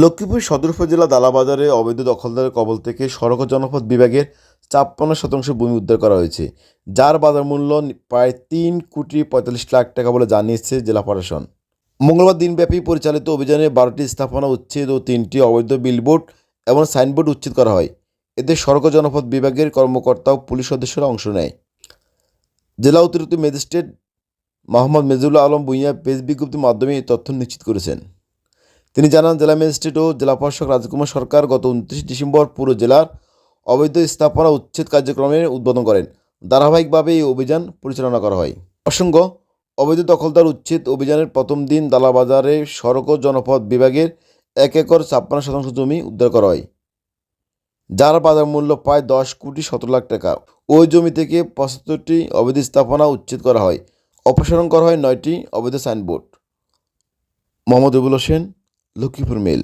লক্ষ্মীপুর সদর উপজেলা দালাবাজারে অবৈধ দখলদারের কবল থেকে সড়ক ও জনপথ বিভাগের ছাপ্পান্ন শতাংশ ভূমি উদ্ধার করা হয়েছে, যার বাজার মূল্য প্রায় তিন কোটি পঁয়তাল্লিশ লাখ টাকা বলে জানিয়েছে জেলা প্রশাসন। মঙ্গলবার দিনব্যাপী পরিচালিত অভিযানে বারোটি স্থাপনা উচ্ছেদ ও তিনটি অবৈধ বিলবোর্ড এবং সাইনবোর্ড উচ্ছেদ করা হয়। এতে সড়ক জনপথ বিভাগের কর্মকর্তা ও পুলিশ সদস্যরা অংশ নেয়। জেলা অতিরিক্ত ম্যাজিস্ট্রেট মোহাম্মদ মেজুল্লাহ আলম ভূঁইয়া প্রেস বিজ্ঞপ্তির মাধ্যমে এই তথ্য নিশ্চিত করেছেন। তিনি জানান, জেলা ম্যাজিস্ট্রেট ও জেলা প্রশাসক রাজকুমার সরকার গত উনত্রিশ ডিসেম্বর পুরো জেলার অবৈধ স্থাপনা উচ্ছেদ কার্যক্রমের উদ্বোধন করেন। ধারাবাহিকভাবে এই অভিযান পরিচালনা করা হয়। প্রসঙ্গ, অবৈধ দখলদার উচ্ছেদ অভিযানের প্রথম দিন দালাবাজারে সড়ক ও জনপথ বিভাগের এক একর ছাপ্পান্ন শতাংশ জমি উদ্ধার করা হয়, যার বাজার মূল্য প্রায় দশ কোটি সতেরো লাখ টাকা। ওই জমি থেকে পঁচাত্তরটি অবৈধ স্থাপনা উচ্ছেদ করা হয়। অপসারণ করা হয় নয়টি অবৈধ সাইনবোর্ড। মোহাম্মদ রবুল হোসেন লক্ষ্মীপুর মেল